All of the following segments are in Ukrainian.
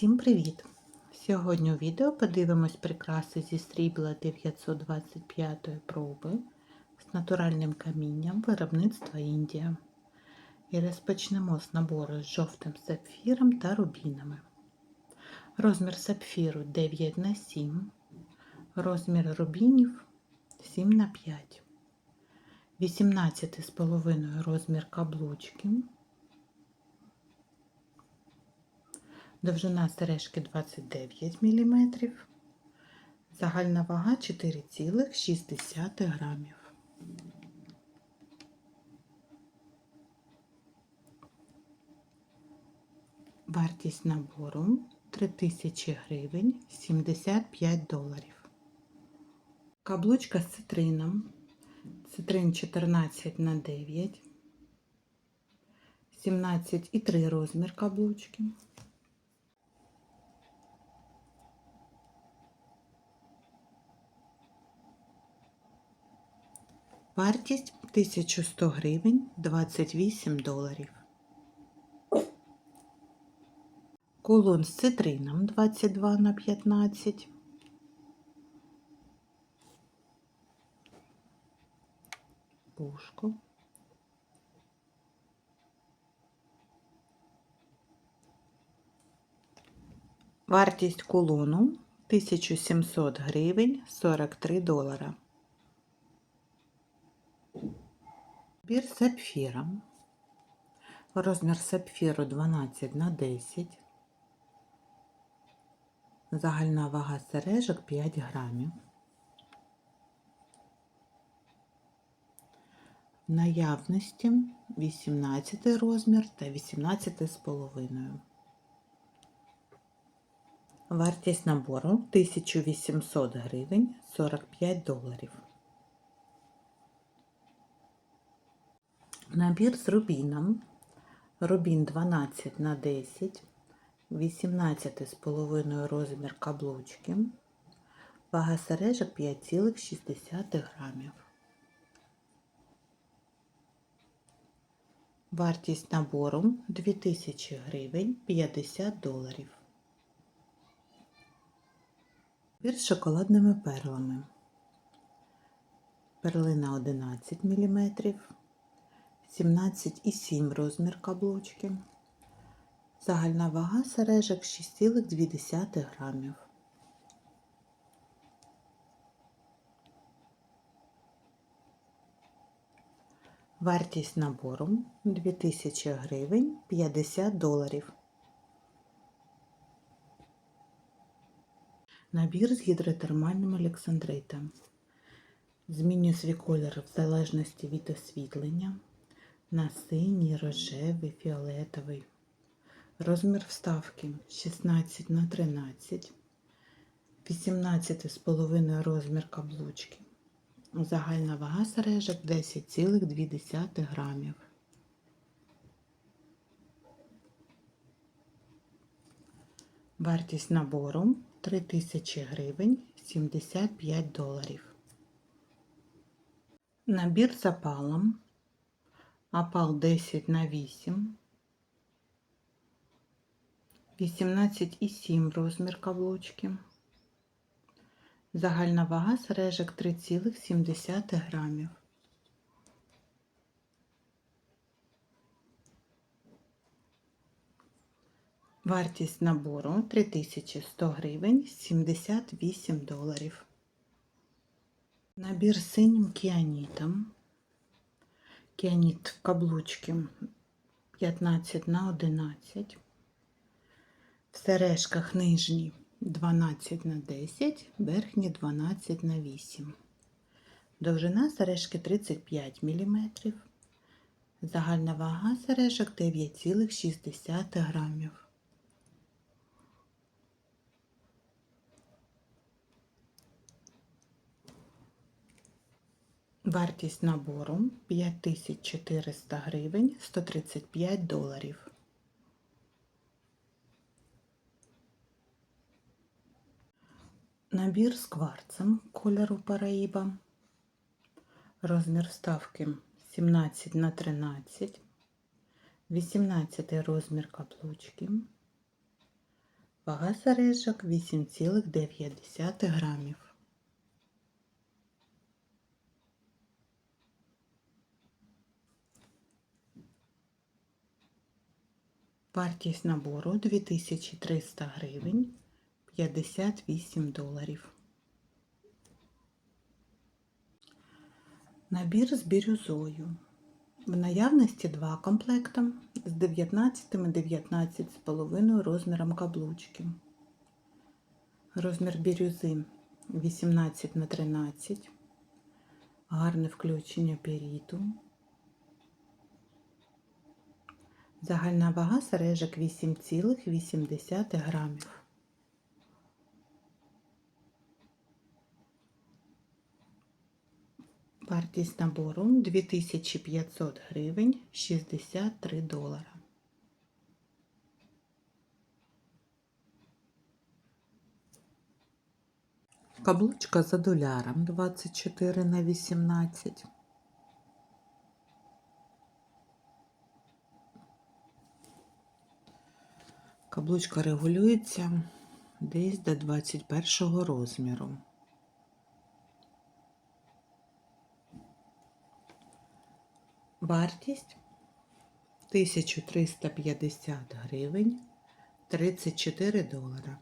Всім привіт! Сьогодні у відео подивимось прикраси зі срібла 925 проби з натуральним камінням виробництва Індія. І розпочнемо з набору з жовтим сапфіром та рубінами. Розмір сапфіру 9 на 7 розмір рубінів 7 на 5 18,5 розмір каблучки. Довжина сережки 29 мм. Загальна вага 4,6 грамів. Вартість набору 3000 гривень 75 доларів. Каблучка з цитрином. Цитрин 14 на 9. 17,3 розмір каблучки. Вартість 1100 гривень 28 доларів. Кулон з цитрином 22 на 15. Пушку. Вартість кулону 1700 гривень 43 долара. Бір сапфіром. Розмір сапфіру 12 на 10. Загальна вага сережок 5 грамів. Наявності 18 розмір та 18,5. Вартість набору 1800 гривень 45 доларів. Набір з рубіном. Рубін 12 на 10, 18,5 розмір каблучки. Вага сережок 5,6 грамів. Вартість набору 2000 гривень 50 доларів. Набір з шоколадними перлами. Перлина 11 мм. 17,7 розмір каблучки. Загальна вага сережок 6,2 грамів. Вартість набору 2000 гривень 50 доларів. Набір з гідротермальним олександритом. Змінює свій колір в залежності від освітлення на синій, рожевий, фіолетовий. Розмір вставки 16 на 13, 18,5 розмір каблучки. Загальна вага сережок 10,2 грамів. Вартість набору 3000 гривень 75 доларів. Набір запалом Апал 10 на 8, 18,7 розмір каблучки. Загальна вага сережок 3,7 грамів. Вартість набору 3100 гривень 78 доларів. Набір синім кіанітом кіаніт в каблучки 15 на 11, в сережках нижні 12 на 10, верхні 12 на 8. Довжина сережки 35 мм. Загальна вага сережок 9,6 грамів. Вартість набору 5400 гривень 135 доларів. Набір з кварцем кольору Параїба. Розмір вставки 17 на 13, 18 розмір каблучки. Вага сережок 8,9 грамів. Вартість набору 2300 гривень 58 доларів. Набір з бірюзою. В наявності два комплекта з 19 і 19,5 розміром каблучки. Розмір бірюзи 18 на 13. Гарне включення періту. Загальна вага сережок 8,8 грамів. Вартість набору 2500 гривень 63 долара. Каблучка за доляром 24 на 18. Каблучка регулюється десь до 21 розміру. Вартість 1350 гривень 34 долара.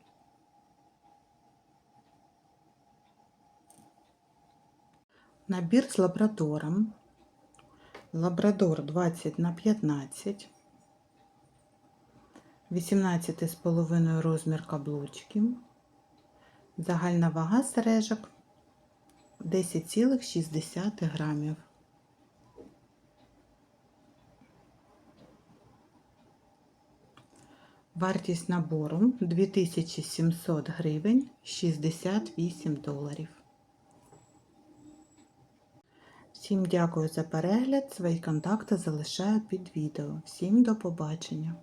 Набір з лабрадором. Лабрадор 20 на 15. 18,5 розмір каблучки. Загальна вага сережок 10,6 грамів. Вартість набору 2700 гривень 68 доларів. Всім дякую за перегляд. Свої контакти залишаю під відео. Всім до побачення!